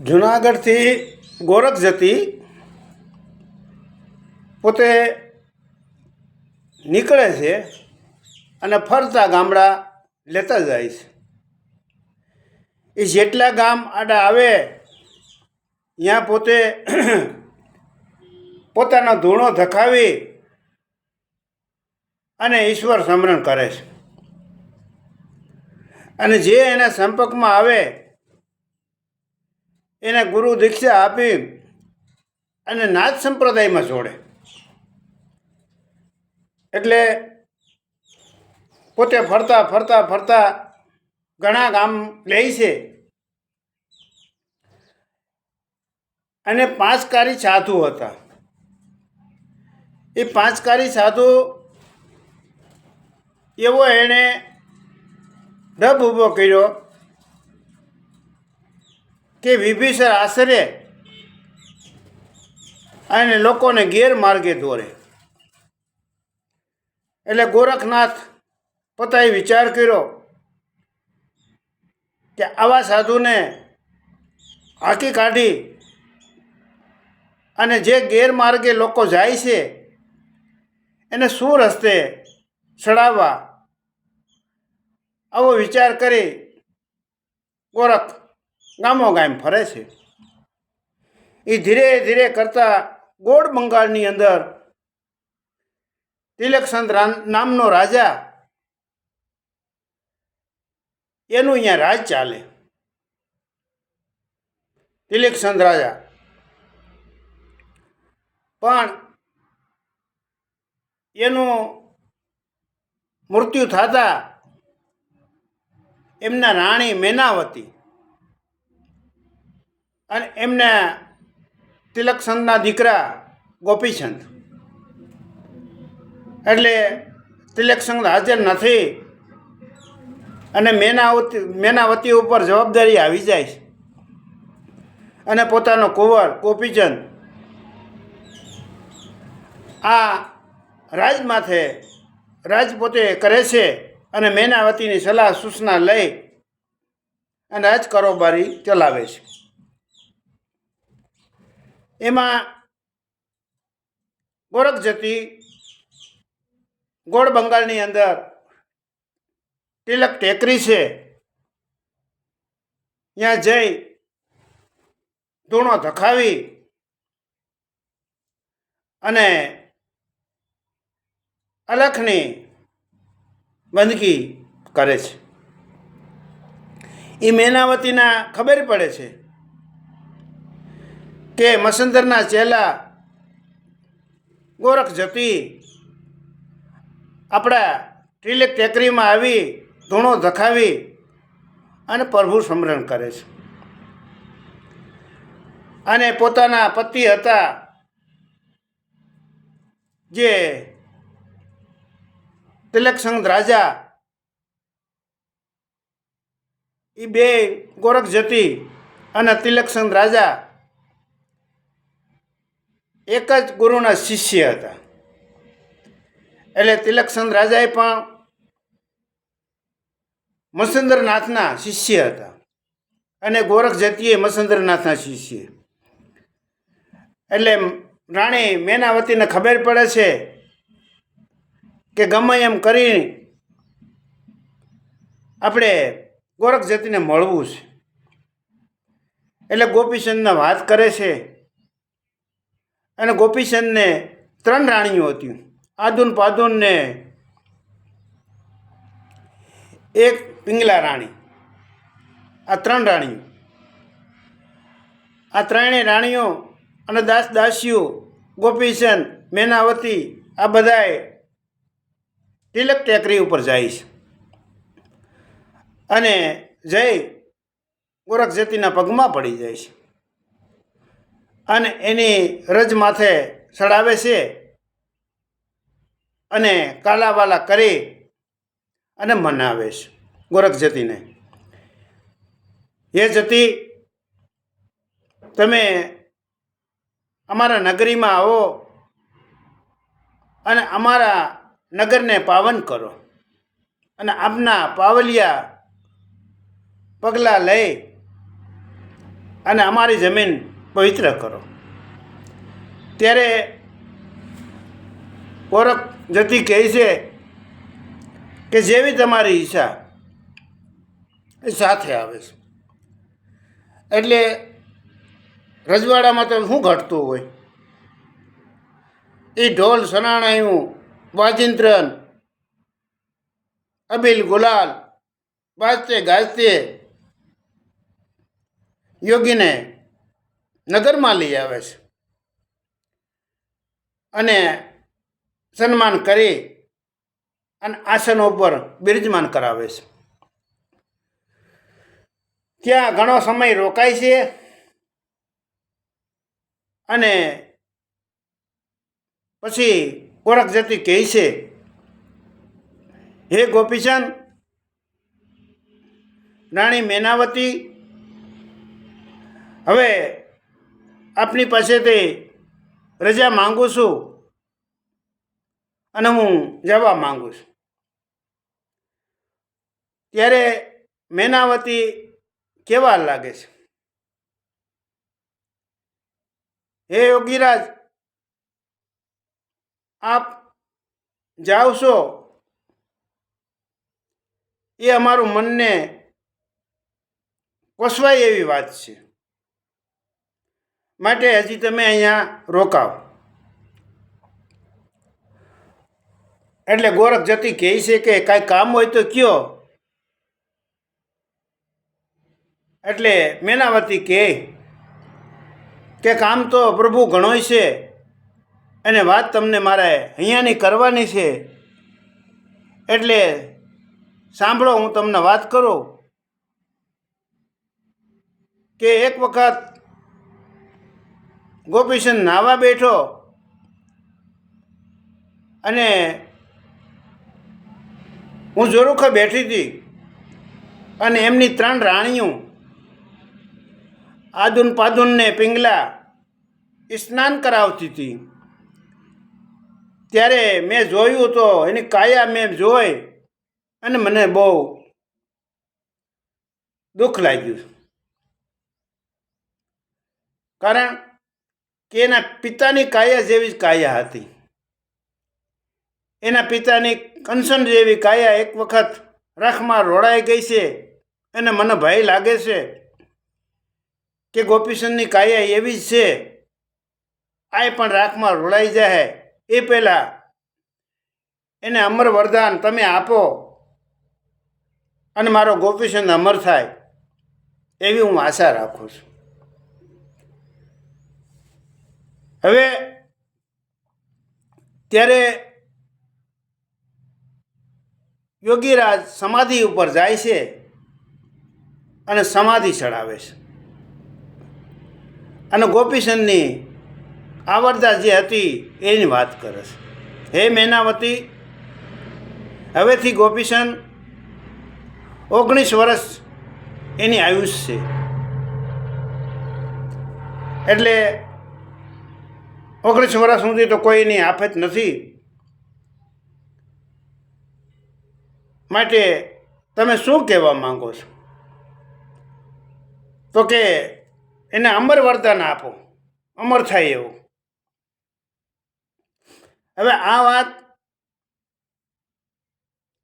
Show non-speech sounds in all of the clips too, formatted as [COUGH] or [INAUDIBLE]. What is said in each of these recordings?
જુનાગઢથી ગોરખ જતી પોતે નીકળે છે અને ફરતા ગામડા લેતા જાય છે. એ જેટલા ગામ આડા આવે ત્યાં પોતે [CLEARS THROAT] પોતાનો ધૂણો ધખાવી અને ઈશ્વર સ્મરણ કરે છે. અને જે એના સંપર્કમાં આવે એને ગુરુ દીક્ષા આપી અને નાથ સંપ્રદાયમાં જોડે. એટલે પોતે ફરતા ફરતા ફરતા ઘણા ગામ લે છે. અને પાંચકારી સાધુ હતા. એ પાંચકારી સાધુ એવો એણે ડબ ઊભો કર્યો કે વિભીષણ આશરે અને લોકોને ગેરમાર્ગે દોરે. એટલે ગોરખનાથ પોતાએ વિચાર કર્યો કે આવા સાધુને હાંકી કાઢી અને જે ગેરમાર્ગે લોકો જાય છે, એને શું રસ્તે ચડાવવા? આવો વિચાર કરી ગોરખ ગામો ગામ ફરે છે. એ ધીરે ધીરે કરતા ગોળ બંગાળની અંદર તિલકસંત નામનો રાજા એનું અહીંયા રાજ ચાલે. તિલકસંત રાજા. પણ એનું મૃત્યુ થતા એમના રાણી મેનાવતી અને એમના તિલકસંતના દીકરા ગોપીચંદ. એટલે તિલકસંત હાજર નથી અને મેનાવતી મેનાવતી ઉપર જવાબદારી આવી જાય છે. અને પોતાનો કુંવર ગોપીચંદ આ રાજમાથે રાજ પોતે કરે છે અને મેનાવતીની સલાહ સૂચના લઈ અને રાજ કારોબારી ચલાવે છે. એમાં ગોરખ જતી ગોળ બંગાળની અંદર તિલક ટેકરી છે. ત્યાં જઈ ધૂણો ધખાવી અને અલખની બંદગી કરે છે. એ મેનાવતીના ખબર પડે છે. કે મસંદરના ચેલા ગોરખ જતી આપણા ત્રિલેક ટેકરીમાં આવી ધૂણો ધખાવી અને પ્રભુ સ્મરણ કરે છે. અને પોતાના પતિ હતા જે તિલકસંગ રાજા એ બે ગોરખ જતી અને તિલકસંગ રાજા એક જ ગુરુના શિષ્ય હતા. એટલે તિલકચંદ રાજાએ પણ મસંદરનાથના શિષ્ય હતા અને ગોરખ જતીએ મસંદરનાથના શિષ્ય. એટલે રાણી મેનાવતીને ખબર પડે છે કે ગમે એમ કરી આપણે ગોરખ જતીને મળવું છે. એટલે ગોપીચંદને વાત કરે છે અને ગોપીચંદને ત્રણ રાણીઓ હતી. આદુન પાદુનને એક પિંગલા રાણી. આ ત્રણ રાણીઓ. આ ત્રણેય રાણીઓ અને દાસ દાસીઓ, ગોપીચંદ, મેનાવતી, આ બધાએ તિલક ટેકરી ઉપર જાય છે. અને જઈ ગોરખજતીના પગમાં પડી જાય છે. અને એની રજ માથે ચડાવે છે અને કાલાવાલા કરી અને મનાવે છે. ગોરખ જતીને. એ જતી તમે અમારા નગરીમાં આવો અને અમારા નગરને પાવન કરો અને આપના પાવલિયા પગલાં લઈ અને અમારી જમીન પવિત્ર કરો. ત્યારે ઓરખ જતી કહે છે કે જેવી તમારી ઈચ્છા એ સાથે આવે છે. એટલે રજવાડામાં તો શું ઘટતું હોય? એ ઢોલ સનાણાયું, વાજિંત્રન, અબિલ ગુલાલ વાજતે ગાજતે યોગીને નગરમાં લઈ આવે છે. અને સન્માન કરી અને આસનો ઉપર બિરાજમાન કરાવે છે. ત્યાં ઘણો સમય રોકાય છે અને પછી ઓળખ જતી કહે છે, હે ગોપીચંદ, રાણી મેનાવતી, હવે આપની પાસેથી રજા માંગુ છું અને હું જવા માંગુ છું. ત્યારે મેનાવતી કેવા લાગે છે? હે યોગીરાજ, આપ છો? એ અમારું મનને કોસવાય એવી વાત છે. માટે હજી તમે અહીંયા રોકાવ. એટલે ગોરખ જતી કહે છે કે કાંઈ કામ હોય તો કયો. એટલે મેનાવતી કહે કે કામ તો પ્રભુ ઘણોય છે અને વાત તમને મારે અહીંયાની કરવાની છે. એટલે સાંભળો હું તમને વાત કરું કે એક વખત ગોપીચંદ નાવા બેઠો અને હું જોરુખા બેઠી હતી અને એમની ત્રણ રાણીઓ, આદુન પાદુનને પિંગલા સ્નાન કરાવતી હતી. ત્યારે મેં જોયું તો એની કાયા મેં જોઈ અને મને બહુ દુઃખ લાગ્યું. કારણ કે એના પિતાની કાયા જેવી જ કાયા હતી. એના પિતાની કંસન જેવી કાયા એક વખત રાખમાં રોડાઈ ગઈ છે અને મને ભય લાગે છે કે ગોપીચંદની કાયા એવી જ છે. આ પણ રાખમાં રોડાઈ જાય એ પહેલાં એને અમર વરદાન તમે આપો અને મારો ગોપીચંદ અમર થાય એવી હું આશા રાખું છું. હવે ત્યારે યોગીરાજ સમાધિ ઉપર જાય છે અને સમાધિ ચડાવે છે. અને ગોપીચંદની આવડતા જે હતી એની વાત કરે છે. હે મેનાવતી, હવેથી ગોપીચંદ ઓગણીસ વર્ષ એની આયુષ છે. એટલે ઓગણીસ વર્ષ સુધી તો કોઈની આફત નથી. માટે તમે શું કહેવા માંગો છો? તો કે એને અમર વરદાન આપો. અમર થાય એવું. હવે આ વાત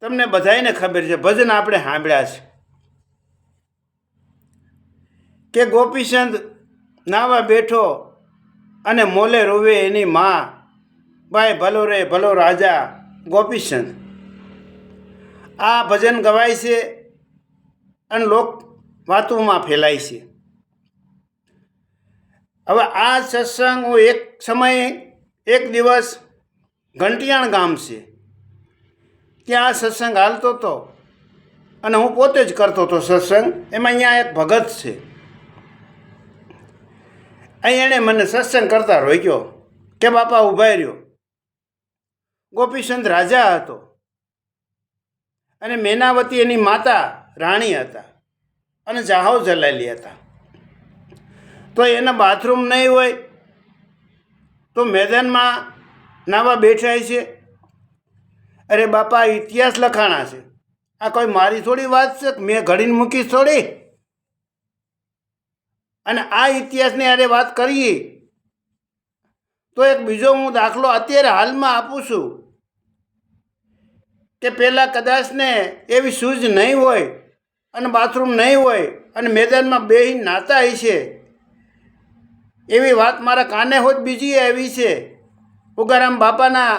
તમને બધાને ખબર છે. ભજન આપણે સાંભળ્યા છે. કે ગોપીચંદ નાવા બેઠો અને મોલે રોવે એની માં. ભાઈ, ભલો રે, ભલો રાજા, ગોપીચંદ. આ ભજન ગવાય છે અને લોક વાતોમાં ફેલાય છે. હવે આ સત્સંગ હું એક સમયે એક દિવસ ઘંટિયાણ ગામ છે. ત્યાં આ સત્સંગ હાલતો હતો અને હું પોતે જ કરતો હતો સત્સંગ. એમાં અહીંયા એક ભગત છે. અહીં એણે મને સત્સંગ કરતા રોક્યો કે બાપા ઊભા રહ્યો. ગોપીચંદ રાજા હતો અને મેનાવતી એની માતા રાણી હતા અને જાહો જલાલી હતા. તો એના બાથરૂમ નહીં હોય તો મેદાનમાં નાવા બેઠાય છે. અરે બાપા ઇતિહાસ લખાણા છે. આ કોઈ મારી થોડી વાત છે મેં ઘડીને મૂકી થોડી અને આ ઇતિહાસની અરે વાત કરીએ, તો એક બીજો હું દાખલો અત્યારે હાલમાં આપું છું કે પહેલાં કદાચ ને એવી શૂઝ નહીં હોય અને બાથરૂમ નહીં હોય અને મેદાનમાં બે નાતા છે, એવી વાત મારા કાને હોત બીજી આવી છે. ઉગારામ બાપાના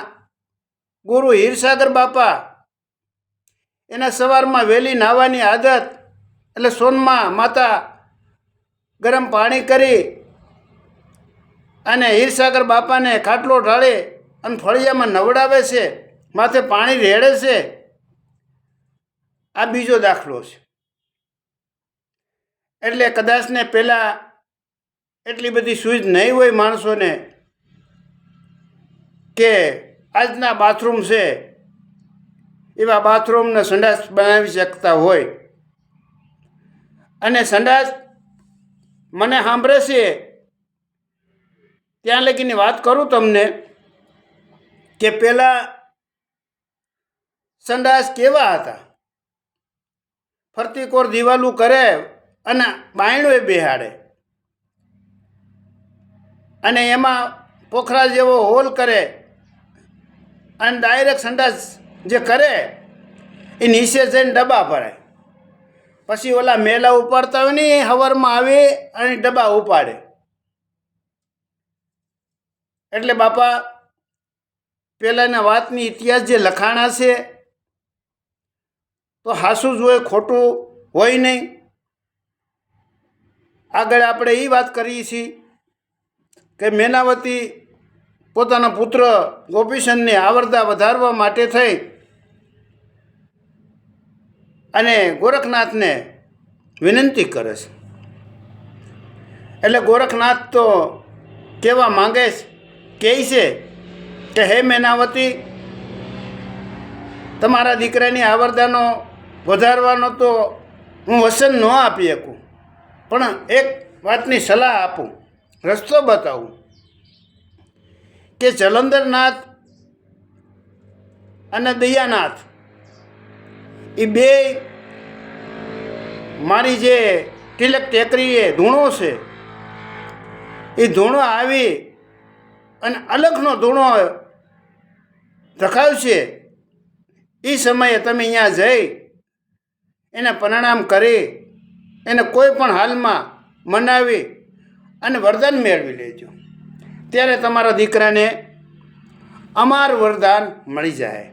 ગુરુ હીરસાગર બાપા, એના સવારમાં વહેલી નાહવાની આદત, એટલે સોનમાં માતા ગરમ પાણી કરી અને હીરસાગર બાપાને ખાટલો ઢાળે અને ફળિયામાં નવડાવે છે, માથે પાણી રેડે છે, આ બીજો દાખલો છે. એટલે કદાચને પહેલાં એટલી બધી સૂઝ નહીં હોય માણસોને કે આજના બાથરૂમ છે, એવા બાથરૂમને સંડાસ બનાવી શકતા હોય. અને સંડાસ મને સાંભળે ત્યાં લગીની વાત કરું તમને કે પહેલાં સંડાસ કેવા હતા? ફરતી કોર દિવાલું કરે અને બાયણું બેહાડે. અને એમાં પોખરા જેવો હોલ કરે અને ડાયરેક્ટ સંડાસ જે કરે, એ નીચે જઈને ડબ્બા ભરાય. પછી ઓલા મેલા ઉપાડતા હોય ને એ હવારમાં આવે અને ડબ્બા ઉપાડે. એટલે બાપા પહેલાંના વાતની ઇતિહાસ જે લખાણા છે, તો હાસું જ હોય, ખોટું હોય નહીં. આગળ આપણે એ વાત કરીએ છીએ કે મેનાવતી પોતાના પુત્ર ગોપીચંદને આવરદા વધારવા માટે થઈ અને ગોરખનાથને વિનંતી કરે છે. એટલે ગોરખનાથ તો કહેવા માંગે છે, કહે છે કે, હે મેનાવતી, તમારા દીકરાની આવરદાનો વધારવાનો તો હું વસન ન આપી શકું, પણ એક વાતની સલાહ આપું, રસ્તો બતાવું કે જલંધરનાથ અને દયાનાથ એ બે મારી જે તિલક ટેકરી એ ધૂણો છે, એ ધૂણો આવી અને અલગનો ધૂણો રખાવશે એ સમયે તમે અહીંયા જઈ એને પ્રણામ કરી, એને કોઈ પણ હાલમાં મનાવી અને વરદાન મેળવી લેજો. ત્યારે તમારા દીકરાને અમાર વરદાન મળી જાય.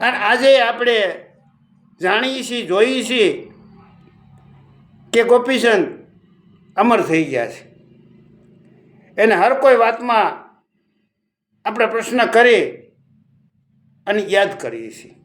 અને આજે આપણે જાણીએ છીએ જોઈએ છીએ કે ગોપીચંદ અમર થઈ ગયા છે. એને હર કોઈ વાતમાં આપણે પ્રશ્ન કરી અને યાદ કરીએ છીએ.